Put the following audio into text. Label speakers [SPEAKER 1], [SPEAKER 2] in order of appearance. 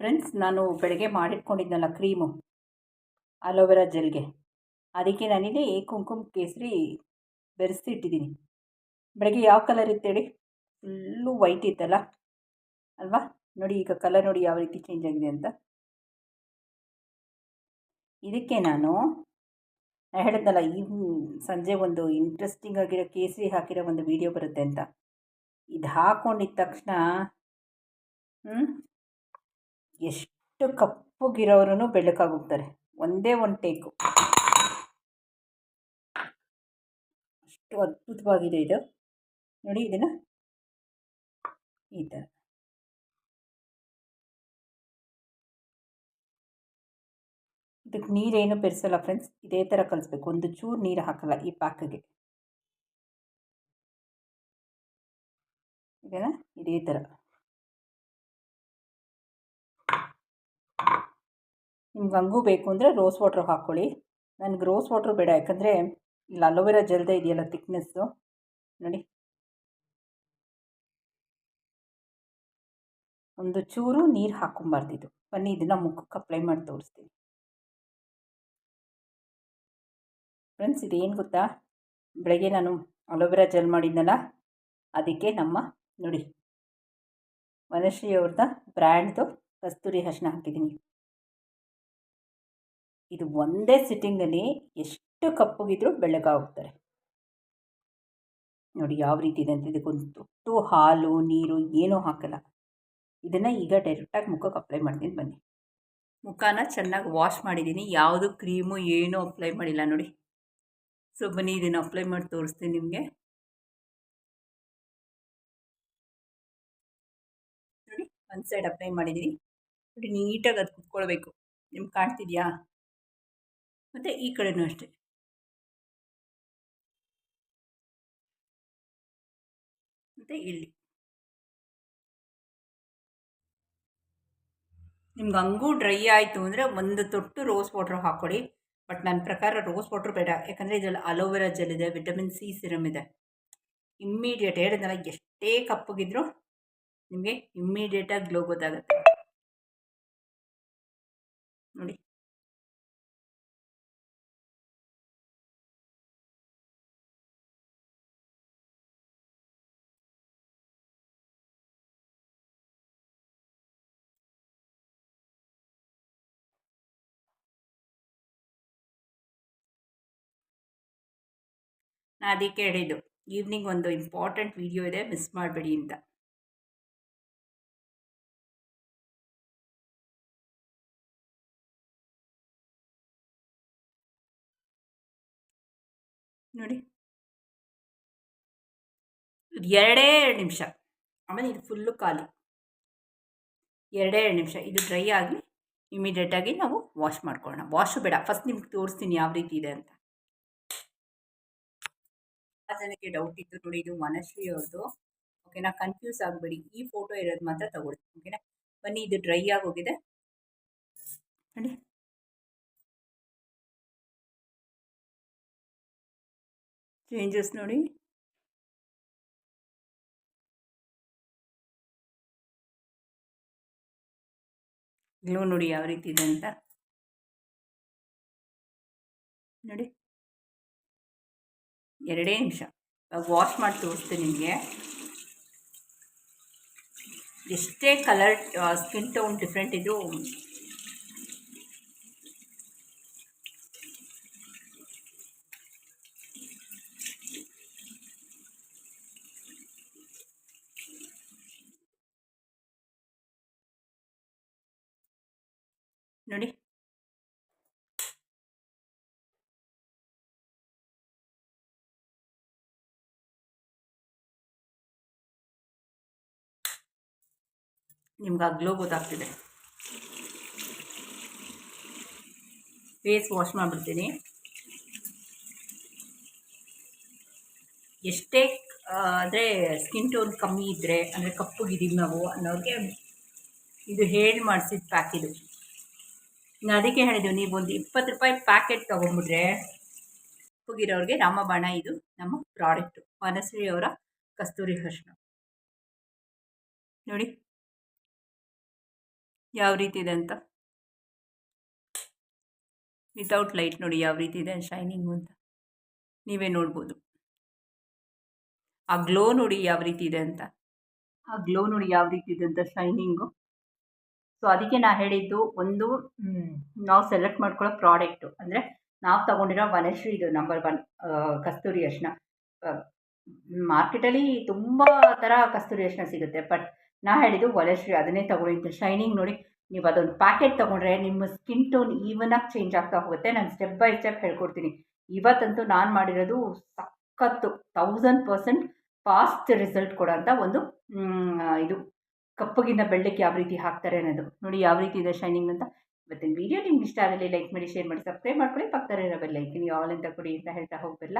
[SPEAKER 1] Friends ನಾನು ಬೆಳಗ್ಗೆ ಮಾಡಿಟ್ಕೊಂಡಿದ್ನಲ್ಲ cream aloe vera ಜೆಲ್ಗೆ. ಅದಕ್ಕೆ ನಾನಿಲ್ಲಿ ಕುಂಕುಮ ಕೇಸರಿ ಬೆರೆಸಿ ಇಟ್ಟಿದ್ದೀನಿ. ಬೆಳಗ್ಗೆ ಯಾವ ಕಲರ್ ಇತ್ತು ಹೇಳಿ? ಫುಲ್ಲು ವೈಟ್ ಇತ್ತಲ್ಲ? ಅಲ್ವಾ? ನೋಡಿ ಈಗ ಕಲರ್ ನೋಡಿ ಯಾವ ರೀತಿ ಚೇಂಜ್ ಆಗಿದೆ ಅಂತ. ಇದಕ್ಕೆ ನಾನು ನಾನು ಹೇಳಿದ್ನಲ್ಲ ಈ ಸಂಜೆ ಒಂದು ಇಂಟ್ರೆಸ್ಟಿಂಗ್ ಆಗಿರೋ ಕೇಸರಿ ಹಾಕಿರೋ ಒಂದು ವಿಡಿಯೋ ಬರುತ್ತೆ ಅಂತ. ಇದು ಹಾಕ್ಕೊಂಡಿದ್ದ ತಕ್ಷಣ ಹ್ಞೂ ಎಷ್ಟು ಕಪ್ಪಗಿರೋರು ಬೆಳ್ಳಕ್ಕಾಗೋಗ್ತಾರೆ ಒಂದೇ ಒಂದು ಟೇಕು ಅಷ್ಟು ಅದ್ಭುತವಾಗಿದೆ ಇದು. ನೋಡಿ ಇದನ್ನು. ಈ ಥರ ಇದಕ್ಕೆ ನೀರೇನು ಬೆರೆಸಲ್ಲ ಫ್ರೆಂಡ್ಸ್ ಇದೇ ಥರ ಕಲಿಸ್ಬೇಕು. ಒಂದು ಚೂರು ನೀರು ಹಾಕಲ್ಲ ಈ ಇದನ್ನು ಇದೇ ಥರ ನಿಮ್ಗೆ ಹಂಗೂ ಬೇಕು ಅಂದರೆ ರೋಸ್ ವಾಟ್ರ್ ಹಾಕ್ಕೊಳ್ಳಿ ನನಗೆ ರೋಸ್ ವಾಟ್ರ್ ಬೇಡ, ಯಾಕಂದರೆ ಇಲ್ಲಿ ಅಲೋವೆರಾ ಜಲ್ದೇ ಇದೆಯಲ್ಲ ತಿಕ್ನೆಸ್ಸು ನೋಡಿ. ಒಂದು ಚೂರು ನೀರು ಹಾಕ್ಕೊಂಬಾರ್ದಿದ್ದು ಬನ್ನಿ, ಇದನ್ನು ಮುಖಕ್ಕೆ ಅಪ್ಲೈ ಮಾಡಿ ತೋರಿಸ್ತೀನಿ. ಫ್ರೆಂಡ್ಸ್ ಇದೇನು ಗೊತ್ತಾ? ಬೆಳಗ್ಗೆ ನಾನು ಅಲೋವೆರಾ ಜೆಲ್ ಮಾಡಿದ್ನಲ್ಲ, ಅದಕ್ಕೆ ನಮ್ಮ, ನೋಡಿ. ವನಶ್ರೀ ಅವ್ರದ್ದು ಬ್ರ್ಯಾಂಡ್ದು ಕಸ್ತೂರಿ ಅರಿಶಿನ ಹಾಕಿದ್ದೀನಿ. ಇದು ಒಂದೇ ಸಿಟ್ಟಿಂಗಲ್ಲಿ ಎಷ್ಟು ಕಪ್ಪಗಿದ್ರೂ ಬೆಳಗಾಗ್ತಾರೆ. ನೋಡಿ ಯಾವ ರೀತಿ ಇದೆ ಅಂತ ಇದಕ್ಕೊಂದು ತುಟ್ಟು ಹಾಲು, ನೀರು ಏನೂ ಹಾಕಲ್ಲ. ಇದನ್ನು ಈಗ ಡೈರೆಕ್ಟಾಗಿ ಮುಖಕ್ಕೆ ಅಪ್ಲೈ ಮಾಡ್ತೀನಿ ಬನ್ನಿ. ಮುಖನ ಚೆನ್ನಾಗಿ ವಾಶ್ ಮಾಡಿದ್ದೀನಿ. ಯಾವುದು ಕ್ರೀಮು ಏನೂ ಅಪ್ಲೈ ಮಾಡಿಲ್ಲ ನೋಡಿ. ಸೊ ಬನ್ನಿ ಇದನ್ನು ಅಪ್ಲೈ ಮಾಡಿ ತೋರಿಸ್ತೀನಿ ನಿಮಗೆ. ನೋಡಿ, ಒಂದು ಸೈಡ್ ಅಪ್ಲೈ ಮಾಡಿದ್ದೀನಿ. ನೋಡಿ, ನೀಟಾಗಿ ಅದು ಕುತ್ಕೊಳ್ಬೇಕು ನಿಮ್ಗೆ ಕಾಣ್ತಿದೆಯಾ? ಮತ್ತು ಈ ಕಡೆನೂ ಅಷ್ಟೇ. ಮತ್ತು ಇಲ್ಲಿ. ನಿಮ್ಗೆ ಹಂಗೂ ಡ್ರೈ ಆಯಿತು ಅಂದರೆ ಒಂದು ತೊಟ್ಟು ರೋಸ್ ವಾಟ್ರ್ ಹಾಕ್ಕೊಳ್ಳಿ ಬಟ್ ನನ್ನ ಪ್ರಕಾರ ರೋಸ್ ವಾಟ್ರ್ ಬೇಡ. ಯಾಕಂದರೆ ಇದರಲ್ಲಿ ಅಲೋವೆರಾ ಜೆಲ್ ಇದೆ, ವಿಟಮಿನ್ ಸಿ ಸಿರಮ್ ಇದೆ. ಇಮ್ಮಿಡಿಯೇಟ್ ಹೇಳಿದ್ನಲ್ಲ ಎಷ್ಟೇ ಕಪ್ಪಗಿದ್ರು ನಿಮಗೆ ಇಮ್ಮಿಡಿಯೇಟಾಗಿ ಗ್ಲೋ ಗೊತ್ತಾಗುತ್ತೆ. ನೋಡಿ. ನಾನು ಅದಕ್ಕೆ ಹೇಳಿದ್ದು, ಈವ್ನಿಂಗ್ ಒಂದು ಇಂಪಾರ್ಟೆಂಟ್ ವಿಡಿಯೋ ಇದೆ, ಮಿಸ್ ಮಾಡಬೇಡಿ ಅಂತ. ನೋಡಿ. ಎರಡೇ ಎರಡು ನಿಮಿಷ. ಆಮೇಲೆ ಇದು ಫುಲ್ಲು ಖಾಲಿ. ಎರಡೇ ಎರಡು ನಿಮಿಷ. ಇದು ಡ್ರೈ ಆಗಿ ಇಮಿಡಿಯೇಟಾಗಿ ನಾವು ವಾಶ್ ಮಾಡ್ಕೊಳ್ಳೋಣ. ವಾಶು ಬೇಡ. ಫಸ್ಟ್ ನಿಮ್ಗೆ ತೋರಿಸ್ತೀನಿ ಯಾವ ರೀತಿ ಇದೆ ಅಂತ. ಜನಕ್ಕೆ ಡೌಟ್ ಇತ್ತು ನೋಡಿ, ಇದು ವನಶ್ರೀ ಅವ್ರದ್ದು ಓಕೆನಾ ಕನ್ಫ್ಯೂಸ್ ಆಗಬೇಡಿ. ಈ ಫೋಟೋ ಇರೋದು ಮಾತ್ರ ತಗೊಳ್ಳಿ. ಓಕೆನಾ ಬನ್ನಿ, ಇದು ಡ್ರೈ ಆಗೋಗಿದೆ ನೋಡಿ. ಚೇಂಜಸ್ ನೋಡಿ. ಗ್ಲೋ ನೋಡಿ ಯಾವ ರೀತಿ ಇದೆ ಅಂತ. ನೋಡಿ. ಎರಡೇ ನಿಮಿಷ. ವಾಶ್ ಮಾಡಿ ತೋರಿಸ್ತೀನಿ ನಿಮಗೆ. ಎಷ್ಟೇ ಕಲರ್ ಸ್ಕಿನ್ ಟೋನ್ ಡಿಫ್ರೆಂಟ್ ಇದು ನೋಡಿ. ನಿಮ್ಗೆ ಅಗ್ಲೋ ಗೊತ್ತಾಗ್ತಿದೆ. ಫೇಸ್ ವಾಶ್ ಮಾಡಿಬಿಡ್ತೀನಿ. ಎಷ್ಟೇ ಅಂದರೆ ಸ್ಕಿನ್ ಟೋನ್ ಕಮ್ಮಿ ಇದ್ದರೆ ಅಂದರೆ ಕಪ್ಪುಗಿದ್ದೀವಿ ನಾವು ಅನ್ನೋರಿಗೆ ಇದು ಹೇಳಿ ಮಾಡಿಸಿದ ಪ್ಯಾಕ್ ಇದು. ನಾನು ಅದಕ್ಕೆ ಹೇಳಿದ್ದು ನೀವು ಒಂದು ಇಪ್ಪತ್ತು ರೂಪಾಯಿ ಪ್ಯಾಕೆಟ್ ತೊಗೊಂಬಿಟ್ರೆ ಕಪ್ಪುಗಿರೋರಿಗೆ ರಾಮಬಾಣ ಇದು ನಮ್ಮ ಪ್ರಾಡಕ್ಟು ವನಶ್ರೀ ಕಸ್ತೂರಿ ಹರ್ಷಣ. ನೋಡಿ. ಯಾವ ರೀತಿ ಇದೆ ಅಂತ? ವಿತೌಟ್ ಲೈಟ್ ನೋಡಿ ಯಾವ ರೀತಿ ಇದೆ ಶೈನಿಂಗು ಅಂತ. ನೀವೇ ನೋಡ್ಬೋದು. ಆ ಗ್ಲೋ ನೋಡಿ ಯಾವ ರೀತಿ ಇದೆ ಅಂತ. ಆ ಗ್ಲೋ ನೋಡಿ ಯಾವ ರೀತಿ ಇದೆ ಅಂತ ಶೈನಿಂಗು ಸೊ ಅದಕ್ಕೆ ನಾ ಹೇಳಿದ್ದು ಒಂದು ನಾವು ಸೆಲೆಕ್ಟ್ ಮಾಡ್ಕೊಳ್ಳೋ ಪ್ರಾಡಕ್ಟು ಅಂದರೆ ನಾವು ತಗೊಂಡಿರೋ ವನಶ್ರೀ ಇದು ನಂಬರ್ ಒನ್ ಕಸ್ತೂರಿ ಅರಿಶಿನ. ಮಾರ್ಕೆಟಲ್ಲಿ ತುಂಬ ಥರ ಕಸ್ತೂರಿ ಅರಿಶಿನ ಸಿಗುತ್ತೆ. ಬಟ್ ನಾ ಹೇಳಿದ್ದು ವಲಶ್ರೀ ಅದನ್ನೇ ತಗೊಳ್ಳಿ ಶೈನಿಂಗ್ ನೋಡಿ ನೀವು ಅದೊಂದು ಪ್ಯಾಕೆಟ್ ತೊಗೊಂಡ್ರೆ ನಿಮ್ಮ ಸ್ಕಿನ್ ಟೋನ್ ಈವನಾಗಿ ಚೇಂಜ್ ಆಗ್ತಾ ಹೋಗುತ್ತೆ. ನಾನು ಸ್ಟೆಪ್ ಬೈ ಸ್ಟೆಪ್ ಹೇಳ್ಕೊಡ್ತೀನಿ. ಇವತ್ತಂತೂ ನಾನು ಮಾಡಿರೋದು ಸಖತ್ತು ತೌಸಂಡ್ ಪರ್ಸೆಂಟ್ ಫಾಸ್ಟ್ ರಿಸಲ್ಟ್ ಕೊಡೋಂಥ ಒಂದು ಇದು. ಕಪ್ಪಗಿನ ಬೆಳ್ಳಕ್ಕೆ ಯಾವ ರೀತಿ ಹಾಕ್ತಾರೆ ಅನ್ನೋದು. ನೋಡಿ ಯಾವ ರೀತಿ ಇದೆ ಶೈನಿಂಗ್ ಅಂತ. ಇವತ್ತಿನ ವೀಡಿಯೋ ನಿಮ್ಗೆ ಇಷ್ಟ ಆಗಲಿ ಲೈಕ್ ಮಾಡಿ ಶೇರ್ ಮಾಡಿ ಸಬ್ಸ್ಕ್ರೈಬ್ ಮಾಡ್ಕೊಳ್ಳಿ. ಪಕ್ಕದಲ್ಲಿರೋ ನೀವು ಆಲ್ ಅಂತ ಕೊಡಿ ಅಂತ ಹೇಳ್ತಾ ಹೋಗಬಲ್ಲ